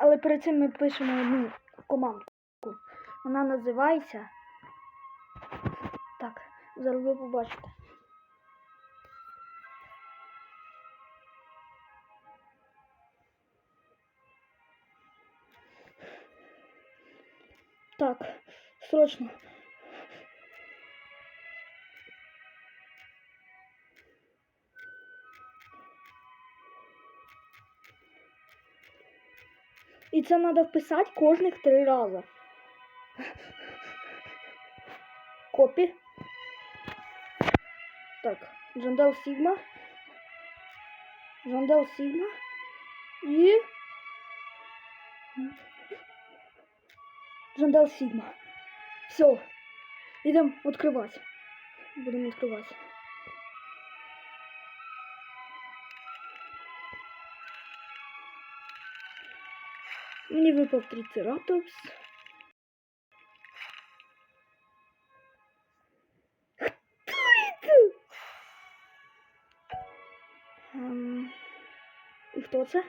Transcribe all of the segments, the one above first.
Але перед цим ми пишемо одну команду. Вона називається. Так, зараз ви побачите. Так, срочно. І це треба вписати кожних три рази. Копі. Так, Джандел Сігма. Джандел Сігма. І. Джандел Сігма. Все. Идем открывать. Будем открывать. Мені випав трицератопс. Хто? Ем, І хто це?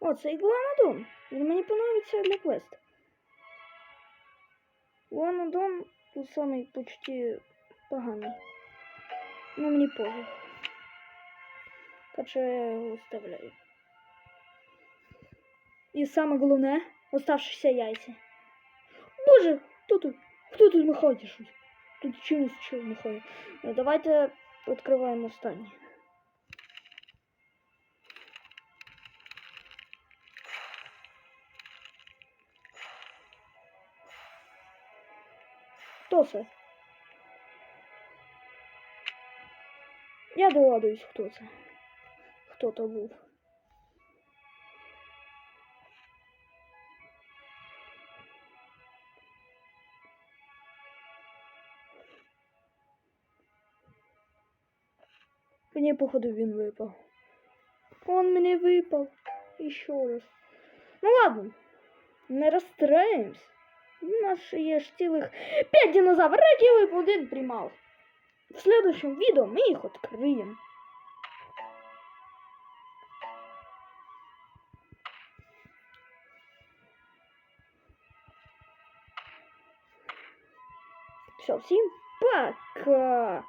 О, це Ігланодон. Він мені понравиться для квесту. Ігланодон тут самий почти поганий. Ну мені пофіг. Так що я його оставляю. І саме головне, оставшися яйця. Боже, хто тут? Хто тут махає щось? Тут чимось чого махає. Ну, давайте відкриваємо останнє. Хто це? Я догадуюсь, хто це. Хто то був. Мені, походу, він випав. Он мені випав. І ще раз. Ну ладно, не розстраємось. У нас ще є ж цілих 5 динозаврів, які один приймав. В следующем відео ми їх відкриємо. Все, всім пока!